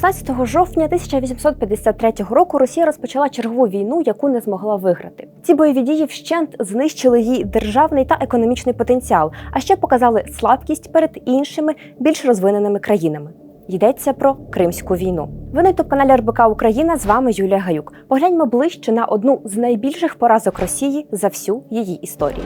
16 жовтня 1853 року Росія розпочала чергову війну, яку не змогла виграти. Ці бойові дії вщент знищили її державний та економічний потенціал, а ще показали слабкість перед іншими більш розвиненими країнами. Йдеться про Кримську війну. Ви на каналі РБК Україна. З вами Юлія Гаюк. Погляньмо ближче на одну з найбільших поразок Росії за всю її історію.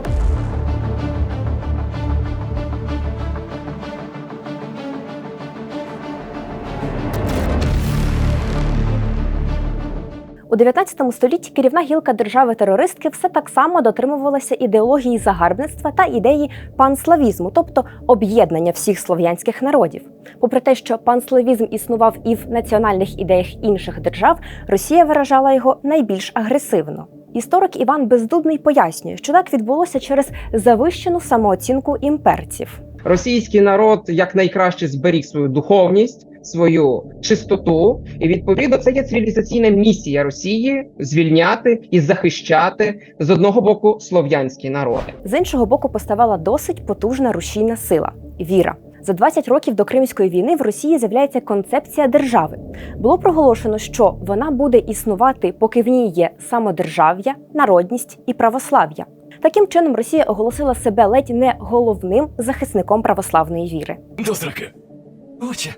У 19 столітті керівна гілка держави-терористки все так само дотримувалася ідеології загарбництва та ідеї панславізму, тобто об'єднання всіх слов'янських народів. Попри те, що панславізм існував і в національних ідеях інших держав, Росія виражала його найбільш агресивно. Історик Іван Бездудний пояснює, що так відбулося через завищену самооцінку імперців. Російський народ якнайкраще зберіг свою духовність, свою чистоту, і відповідно це є цивілізаційна місія Росії звільняти і захищати з одного боку слов'янські народи. З іншого боку, поставала досить потужна рушійна сила віра. За 20 років до Кримської війни в Росії з'являється концепція держави. Було проголошено, що вона буде існувати, поки в ній є самодержав'я, народність і православ'я. Таким чином, Росія оголосила себе ледь не головним захисником православної віри. До сраки. Отче.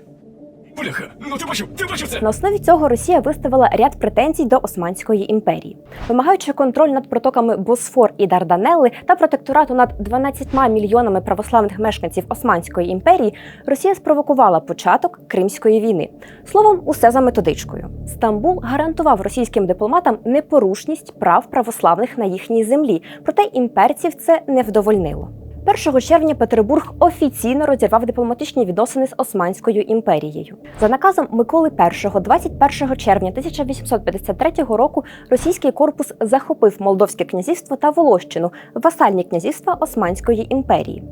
Бляха, ну ти бачив, ти бачив це? На основі цього Росія виставила ряд претензій до Османської імперії, вимагаючи контроль над протоками Босфор і Дарданелли та протекторату над 12 мільйонами православних мешканців Османської імперії. Росія спровокувала початок Кримської війни. Словом, усе за методичкою. Стамбул гарантував російським дипломатам непорушність прав православних на їхній землі, проте імперців це не вдовольнило. 1 червня Петербург офіційно розірвав дипломатичні відносини з Османською імперією. За наказом Миколи І, 21 червня 1853 року російський корпус захопив Молдовське князівство та Волощину, васальні князівства Османської імперії.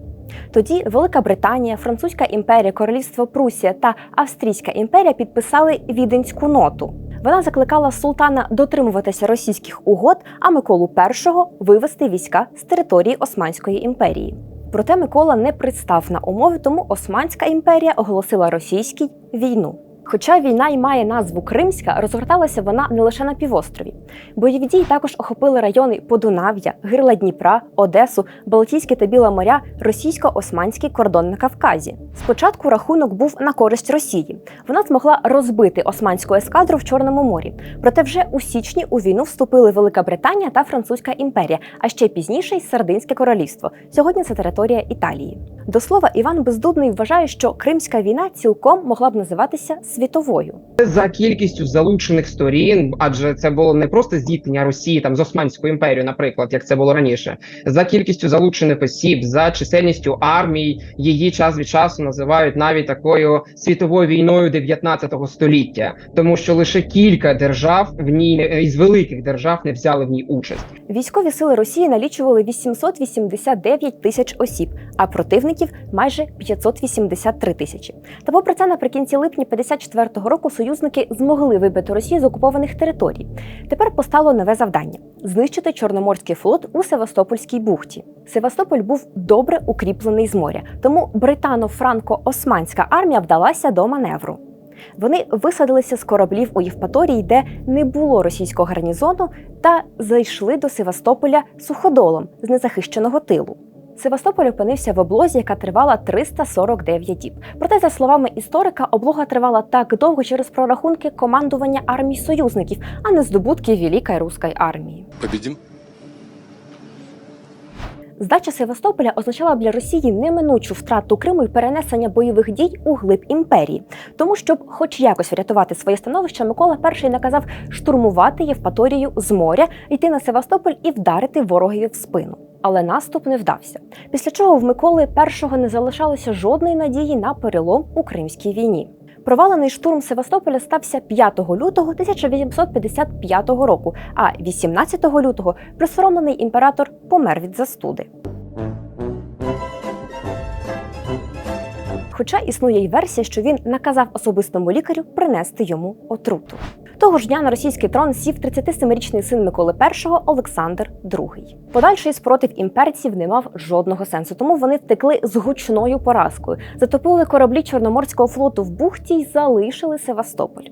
Тоді Велика Британія, Французька імперія, Королівство Прусія та Австрійська імперія підписали Віденську ноту. Вона закликала султана дотримуватися російських угод, а Миколу І вивести війська з території Османської імперії. Проте Микола не пристав на умови, тому Османська імперія оголосила російській війну. Хоча війна й має назву Кримська, розгорталася вона не лише на півострові. Бойові дії також охопили райони Подунав'я, Гирла Дніпра, Одесу, Балтійське та Біла моря, російсько-османський кордон на Кавказі. Спочатку рахунок був на користь Росії. Вона змогла розбити османську ескадру в Чорному морі. Проте вже у січні у війну вступили Велика Британія та Французька імперія, а ще пізніше й Сардинське королівство. Сьогодні це територія Італії. До слова, Іван Бездудний вважає, що Кримська війна цілком могла б називатися світовою. За кількістю залучених сторін, адже це було не просто зіткнення Росії там з Османською імперією, наприклад, як це було раніше, за кількістю залучених осіб, за чисельністю армій, її час від часу називають навіть такою світовою війною 19 століття, тому що лише кілька держав в ній із великих держав не взяли в ній участь. Військові сили Росії налічували 889 тисяч осіб, а противників майже 583 тисячі. Та попри це, наприкінці липня 54-го року союзники змогли вибити Росію з окупованих територій. Тепер постало нове завдання знищити Чорноморський флот у Севастопольській бухті. Севастополь був добре укріплений з моря, тому британо-франко-османська армія вдалася до маневру. Вони висадилися з кораблів у Євпаторії, де не було російського гарнізону, та зайшли до Севастополя суходолом з незахищеного тилу. Севастополь опинився в облозі, яка тривала 349 діб. Проте, за словами історика, облога тривала так довго через прорахунки командування армій союзників, а не здобутки Великої Руської армії. Побідім? Здача Севастополя означала для Росії неминучу втрату Криму і перенесення бойових дій у глиб імперії. Тому, щоб хоч якось врятувати своє становище, Микола І наказав штурмувати Євпаторію з моря, йти на Севастополь і вдарити ворогові в спину. Але наступ не вдався. Після чого в Миколи І не залишалося жодної надії на перелом у Кримській війні. Провалений штурм Севастополя стався 5 лютого 1855 року, а 18 лютого присоромлений імператор помер від застуди. Хоча існує й версія, що він наказав особистому лікарю принести йому отруту. Того ж дня на російський трон сів 37-річний син Миколи І Олександр II. Подальший спротив імперців не мав жодного сенсу, тому вони втекли з гучною поразкою, затопили кораблі Чорноморського флоту в бухті й залишили Севастополь.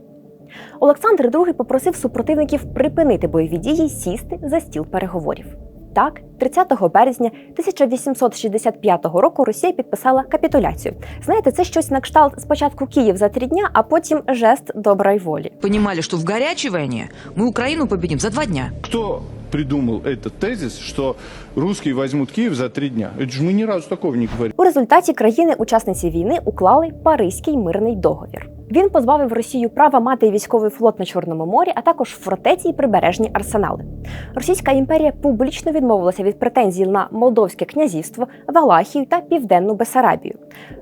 Олександр II попросив супротивників припинити бойові дії сісти за стіл переговорів. Так, 30 березня 1865 року Росія підписала капітуляцію. Знаєте, це щось на кшталт спочатку Київ за три дня, а потім жест доброї волі. Понимали, что в горячей войне мы Украину победим за два дня. Кто придумал этот тезис, что русские возьмут Киев за три дня? Это же мы ни разу такого не говорили. У результаті країни-учасниці війни уклали Паризький мирний договір. Він позбавив Росію права мати військовий флот на Чорному морі, а також фортеці і прибережні арсенали. Російська імперія публічно відмовилася від претензій на Молдовське князівство, Валахію та Південну Бесарабію.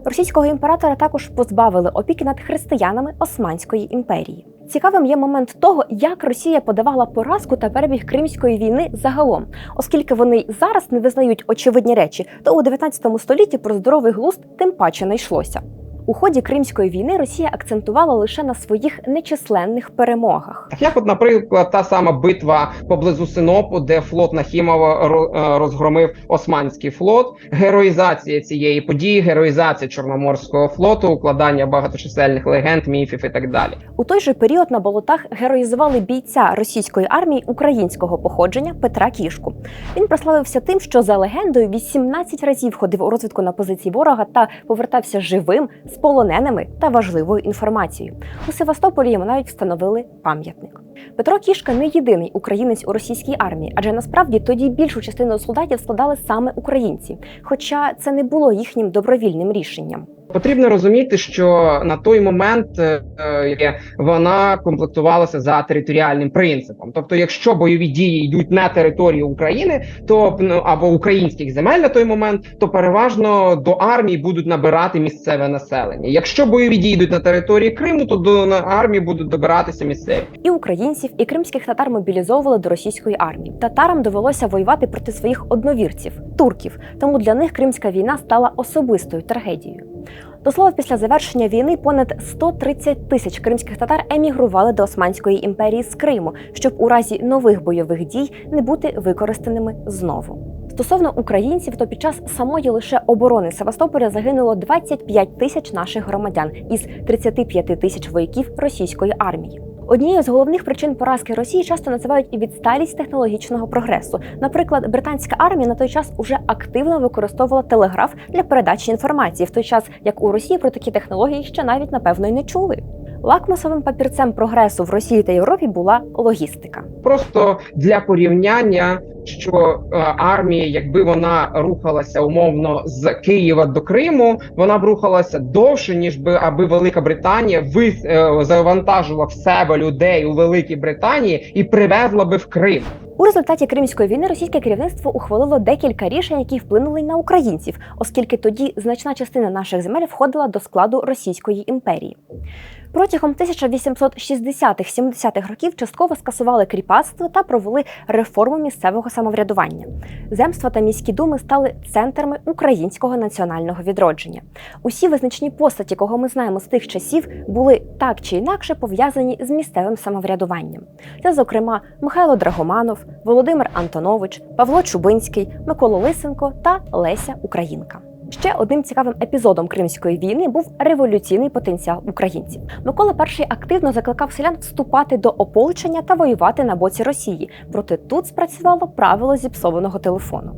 Російського імператора також позбавили опіки над християнами Османської імперії. Цікавим є момент того, як Росія подавала поразку та перебіг Кримської війни загалом, оскільки вони зараз не визнають очевидні речі, то у 19 столітті про здоровий глузд тим паче не йшлося. У ході Кримської війни Росія акцентувала лише на своїх нечисленних перемогах. Як, от, наприклад, та сама битва поблизу Синопу, де флот Нахімова е, розгромив Османський флот, героїзація цієї події, героїзація Чорноморського флоту, укладання багаточисельних легенд, міфів і так далі. У той же період на болотах героїзували бійця російської армії українського походження Петра Кішку. Він прославився тим, що за легендою 18 разів ходив у розвідку на позиції ворога та повертався живим з полоненими та важливою інформацією. У Севастополі йому навіть встановили пам'ятник. Петро Кішка не єдиний українець у російській армії, адже насправді тоді більшу частину солдатів складали саме українці, хоча це не було їхнім добровільним рішенням. Потрібно розуміти, що на той момент е, е, вона комплектувалася за територіальним принципом. Тобто, якщо бойові дії йдуть на території України, то ну, або українських земель на той момент, то переважно до армії будуть набирати місцеве населення. Якщо бойові дії йдуть на території Криму, то до армії будуть добиратися місцеві. І українців, і кримських татар мобілізовували до російської армії. Татарам довелося воювати проти своїх одновірців турків. Тому для них кримська війна стала особистою трагедією. До слова, після завершення війни понад 130 тисяч кримських татар емігрували до Османської імперії з Криму, щоб у разі нових бойових дій не бути використаними знову. Стосовно українців, то під час самої лише оборони Севастополя загинуло 25 тисяч наших громадян із 35 тисяч вояків російської армії. Однією з головних причин поразки Росії часто називають і відсталість технологічного прогресу. Наприклад, британська армія на той час уже активно використовувала телеграф для передачі інформації, в той час як у Росії про такі технології ще навіть напевно й не чули. Лакмусовим папірцем прогресу в Росії та Європі була логістика. Просто для порівняння, що е, армія, якби вона рухалася умовно з Києва до Криму, вона б рухалася довше, ніж би аби Велика Британія ви е, завантажила в себе людей у Великій Британії і привезла би в Крим. У результаті Кримської війни російське керівництво ухвалило декілька рішень, які вплинули на українців, оскільки тоді значна частина наших земель входила до складу Російської імперії. Протягом 1860-70-х років частково скасували кріпацтво та провели реформу місцевого самоврядування. Земства та міські думи стали центрами українського національного відродження. Усі визначні постаті, кого ми знаємо з тих часів, були так чи інакше пов'язані з місцевим самоврядуванням. Це, зокрема, Михайло Драгоманов, Володимир Антонович, Павло Чубинський, Микола Лисенко та Леся Українка. Ще одним цікавим епізодом Кримської війни був революційний потенціал українців. Микола І активно закликав селян вступати до ополчення та воювати на боці Росії. Проте тут спрацювало правило зіпсованого телефону.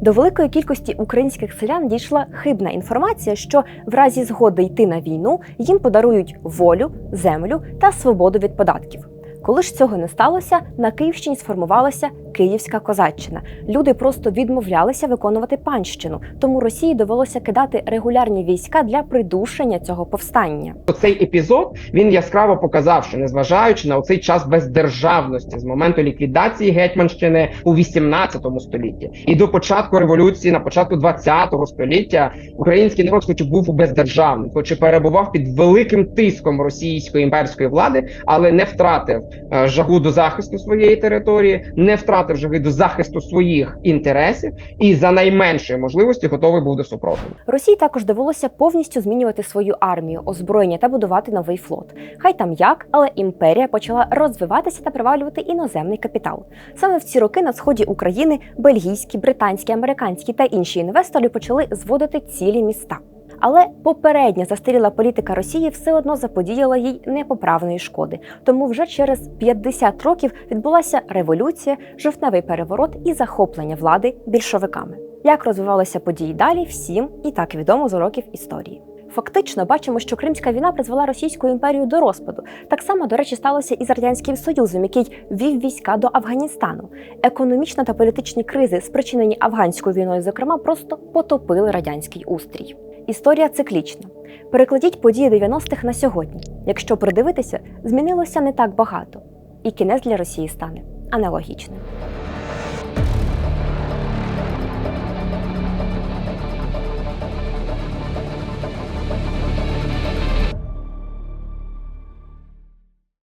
До великої кількості українських селян дійшла хибна інформація, що в разі згоди йти на війну їм подарують волю, землю та свободу від податків. Коли ж цього не сталося, на Київщині сформувалася Київська козаччина. Люди просто відмовлялися виконувати панщину, тому Росії довелося кидати регулярні війська для придушення цього повстання. Цей епізод він яскраво показав, що незважаючи на цей час бездержавності з моменту ліквідації гетьманщини у 18 столітті і до початку революції на початку 20 століття український народ, хоч був бездержавним, хоч і перебував під великим тиском російської імперської влади, але не втратив жагу до захисту своєї території, не втратив втрати вже до захисту своїх інтересів, і за найменшої можливості готовий був до супротиву. Росії також довелося повністю змінювати свою армію, озброєння та будувати новий флот. Хай там як, але імперія почала розвиватися та приваблювати іноземний капітал. Саме в ці роки на сході України бельгійські, британські, американські та інші інвестори почали зводити цілі міста. Але попередня застаріла політика Росії все одно заподіяла їй непоправної шкоди. Тому вже через 50 років відбулася революція, жовтневий переворот і захоплення влади більшовиками. Як розвивалися події далі, всім і так відомо з уроків історії. Фактично бачимо, що Кримська війна призвела Російську імперію до розпаду. Так само, до речі, сталося і з радянським союзом, який вів війська до Афганістану. Економічна та політичні кризи, спричинені афганською війною, зокрема, просто потопили радянський устрій. Історія циклічна. Перекладіть події 90-х на сьогодні. Якщо придивитися, змінилося не так багато, і кінець для Росії стане аналогічним.